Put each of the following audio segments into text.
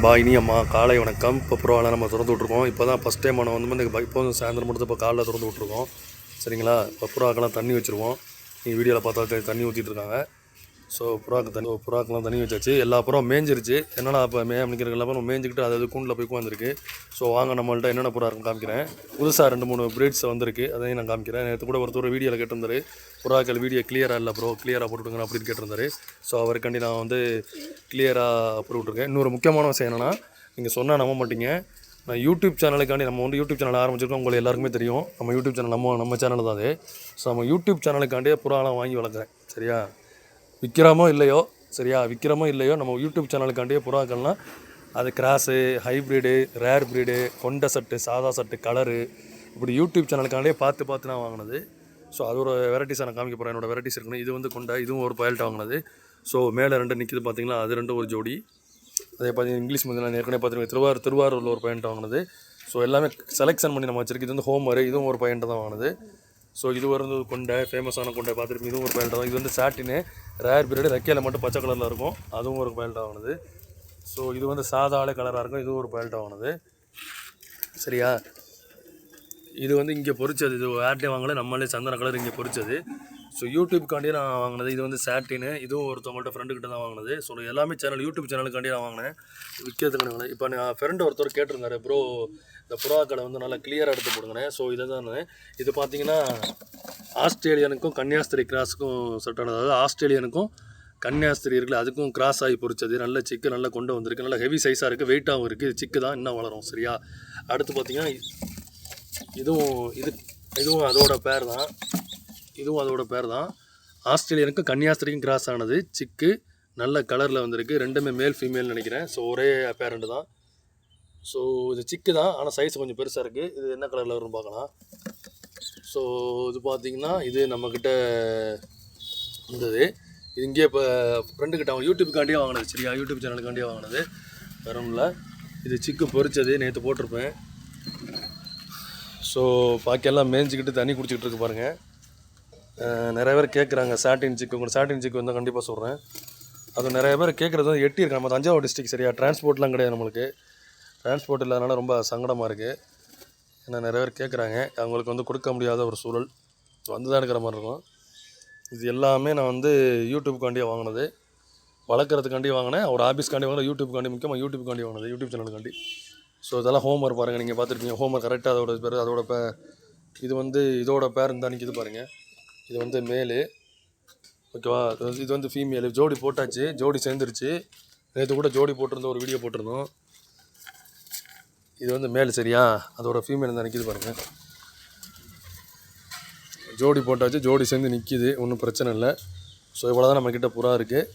நண்பா இனியம்மா காலை வணக்கம். இப்போ பரவாயில்ல நம்ம திறந்து விட்ருக்கோம் இப்போ தான் ஃபஸ்ட் டைம் நம்ம வந்து இந்த இப்போ சாயந்தரம் மட்டும் இப்போ காலைல திறந்து விட்ருக்கோம் சரிங்களா? இப்போ புறாக்கெல்லாம் தண்ணி வச்சுருவோம். நீங்கள் வீடியோவில் பார்த்தா தண்ணி ஊற்றிட்டு இருக்காங்க. ஸோ புறாக்கு தனி புறாக்கெலாம் தண்ணி வச்சாச்சு. எல்லா புறம் மேய்ஞ்சிருச்சு என்னென்னா இப்போ மே அப்படிங்கிற எல்லா புறம் மேய்ஞ்சிக்கிட்டு அது அது கூண்டில் போய் உட்காந்துருக்கு. ஸோ வாங்க நம்மள்ட்ட என்னென்ன புறா இருக்குன்னு காமிக்கிறேன். புதுசாக ரெண்டு மூணு பிரீட்ஸ் வந்திருக்கு. அதையும் நான் காமிக்கிறேன். நேற்று கூட ஒருத்தர் வீடியோவில் கேட்டிருந்தாரு. புறாக்கள் வீடியோ கிளியராக இல்லை ப்ரோ கிளியராக போட்டுவிடுங்க அப்படின்னு கேட்டிருந்தாரு. ஸோ அவருக்காண்டி நான் வந்து கிளியராக போட்டுருக்கேன் இன்னொரு முக்கியமான விஷயம் என்னென்னா நீங்கள் சொன்னால் நம்ப மாட்டீங்க. நான் யூடியூப் சேனலுக்காண்டி நம்ம வந்து யூடியூப் சேனல் ஆரம்பிச்சிருக்கோம். உங்களுக்கு எல்லாருக்குமே தெரியும். நம்ம யூடியூப் சேனல் நம்ம நம்ம சேனல் தான் அது. ஸோ நம்ம யூடியூப் சேனலுக்காண்டியே புறாலாம் வாங்கி வளர்க்குறேன். சரியா? விற்கிறோமோ இல்லையோ சரியா விற்கிறோமோ இல்லையோ நம்ம யூடியூப் சேனலுக்காண்டியே புறாக்கள்லாம் அது கிராஸு ஹைப்ரிடு ரேர் ப்ரீடு கொண்ட சட்டு சாதா சட்டு கலரு இப்படி யூடியூப் சேனலுக்காண்டியே பார்த்து பார்த்து நான் வாங்கினது. ஸோ அது ஒரு வெரைட்டிஸை நான் காமிக்க போகிறேன் என்னோட வெரைட்டிஸ் இருக்குன்னு இது வந்து கொண்ட இதுவும் ஒரு பயல்ட்ட வாங்கினது. ஸோ மேலே ரெண்டு நிற்கிது பார்த்தீங்களா அது ரெண்டும் ஒரு ஜோடி. அதே பார்த்தீங்கன்னா இங்கிலீஷ் மருந்து நான் ஏற்கனவே பார்த்துருக்கேன். திருவாரூர் திருவாரூரில் ஒரு பையன்ட்ட வாங்கினது. ஸோ எல்லாமே செலெக்ஷன் பண்ணி நம்ம வச்சுருக்கு இது வந்து ஹோம் ஒர்க் இதுவும் ஒரு பயன்ட்டு தான் வாங்கினது. ஸோ இது வந்து கொண்டை ஃபேமஸான கொண்டை பார்த்துருப்பீங்க இதுவும் ஒரு பையன்ட்ட இது வந்து சாட்டினு ரேர் பீரியடு ரெக்கையில் மட்டும் பச்சை கலரில் இருக்கும். அதுவும் ஒரு பையன்ட்ட ஆனது. ஸோ இது வந்து சாதாள கலராக இருக்கும். இதுவும் ஒரு பையன்ட்ட ஆனது. சரியா? இது வந்து இங்கே பொரிச்சது இது யார்ட்டே வாங்கல. நம்மளே சந்தன கலர் இங்கே பொரிச்சது ஸோ யூடியூப்காண்டி நான் வாங்கினது. இது வந்து சேட்டின்னு இதுவும் ஒருத்தவங்கள்ட்ட ஃப்ரெண்டுக்கிட்ட தான் வாங்கினது. ஸோ எல்லாமே சேனல் யூடியூப் சேனலுக்காண்டி நான் வாங்கினேன். விற்கிறதுக்கு நான் இப்போ நான் ஃப்ரெண்டு ஒருத்தர் கேட்டிருந்தாரு ப்ரோ இந்த புறா கடை வந்து நல்லா கிளியராக எடுத்து போடுங்கண்ணே. ஸோ இதை தான் இது பார்த்தீங்கன்னா ஆஸ்திரேலியனுக்கும் கன்னியாஸ்திரி கிராஸுக்கும் செட் அதாவது ஆஸ்திரேலியனுக்கும் கன்னியாஸ்திரி இருக்குல்ல அதுக்கும் கிராஸ் ஆகி பொறிச்சது. நல்ல சிக்கு நல்லா கொண்டு வந்திருக்கு. நல்லா ஹெவி சைஸாக இருக்குது வெயிட்டாகவும் இருக்குது இது சிக்கு தான் இன்னும் வளரும். சரியா? அடுத்து பார்த்தீங்கன்னா இதுவும் இது இதுவும் அதோட பேர் தான். இதுவும் அதோட பேர் தான் ஆஸ்திரேலியனுக்கும் கன்னியாஸ்திரிக்கும் கிராஸ் ஆனது. சிக்கு நல்ல கலரில் வந்திருக்கு. ரெண்டுமே மேல் ஃபீமேல் நினைக்கிறேன். ஸோ ஒரே பேரண்ட் தான். ஸோ இது சிக்கு தான். ஆனால் சைஸ் கொஞ்சம் பெருசாக இருக்குது இது என்ன கலரில் வரும்னு பார்க்கலாம். ஸோ இது பார்த்தீங்கன்னா இது நம்மக்கிட்ட இருந்தது இது இங்கே இப்போ ஃப்ரெண்டுக்கிட்ட அவன் யூடியூப்காண்டியே வாங்கினது. சரியா? யூடியூப் சேனலுக்காண்டியே வாங்கினது. வேற இல்லை இது சிக்கு பொறிச்சது நேற்று போட்டிருப்பேன். ஸோ பாக்கியெல்லாம் மேய்ஞ்சிக்கிட்டு தண்ணி குடிச்சிக்கிட்டு இருக்கு பாருங்கள் நிறைய பேர் கேட்குறாங்க சாட்டின் சிக்கு உங்களுக்கு சாட்டின் சிக்கு வந்து கண்டிப்பாக சொல்கிறேன் அது நிறைய பேர் கேட்குறது வந்து எட்டி இருக்கு. நம்ம தஞ்சாவூர் டிஸ்ட்ரிக் சரியா டிரான்ஸ்போர்ட்லாம் கிடையாது நம்மளுக்கு. டிரான்ஸ்போர்ட் இல்லாதனால ரொம்ப சங்கடமாக இருக்குது ஏன்னா நிறைய பேர் கேட்குறாங்க அவங்களுக்கு வந்து கொடுக்க முடியாத ஒரு சூழல். வந்து தான் எடுக்கிற மாதிரி இருக்கும். இது எல்லாமே நான் வந்து யூடியூப்காண்டியே வாங்கினது. வளர்க்குறதுக்காண்டி வாங்கினேன். ஒரு ஆஃபீஸ்க்காண்டி வாங்கினேன். யூடியூப்காண்டி முக்கியமாக யூடியூப்காண்டி வாங்கினது. யூடியூப் சேனலுக்காண்டி ஸோ இதெல்லாம் ஹோம்ஒர்க் பாருங்கள் நீங்கள் பார்த்துருப்பீங்க. ஹோம்ஒர்க் கரெக்டாக அதோட பேர் அதோட பே இது வந்து இதோட பேர் இந்த இது பாருங்கள் இது வந்து மேலு ஓகேவா இது வந்து- இது வந்து ஃபீமேலு ஜோடி போட்டாச்சு. ஜோடி சேர்ந்துருச்சு. நேற்று கூட ஜோடி போட்டிருந்தோம். ஒரு வீடியோ போட்டிருந்தோம். இது வந்து மேல் சரியா? அதோட ஃபீமேல் தான் நிற்கிது பாருங்கள் ஜோடி போட்டாச்சு. ஜோடி சேர்ந்து நிற்கிது ஒன்றும் பிரச்சனை இல்லை. ஸோ இவ்வளோ தான் நம்மக்கிட்ட புறா இருக்குது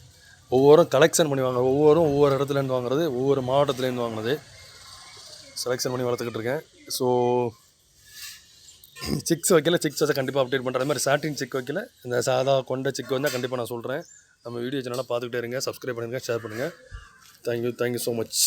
ஒவ்வொரும் கலெக்ஷன் பண்ணி வாங்க ஒவ்வொரும் ஒவ்வொரு இடத்துலேருந்து வாங்குறது ஒவ்வொரு மாவட்டத்துலேருந்து வாங்கினது. செலெக்ஷன் பண்ணி வளர்த்துக்கிட்டு இருக்கேன். ஸோ சிக்ஸ் வைக்கல சிக்ஸ் வச்சா கண்டிப்பாக அப்டேட் பண்ணுற மாதிரி சாட்டின் சிக் வைக்கல. இந்த சாதா கொண்ட சிக் வந்தால் கண்டிப்பாக நான் சொல்கிறேன் நம்ம வீடியோ சேனலாக பார்த்துக்கிட்டே இருங்க சப்ஸ்கிரைப் பண்ணுங்கள் ஷேர் பண்ணுங்கள் தேங்க்யூ தேங்க்யூ ஸோ மச்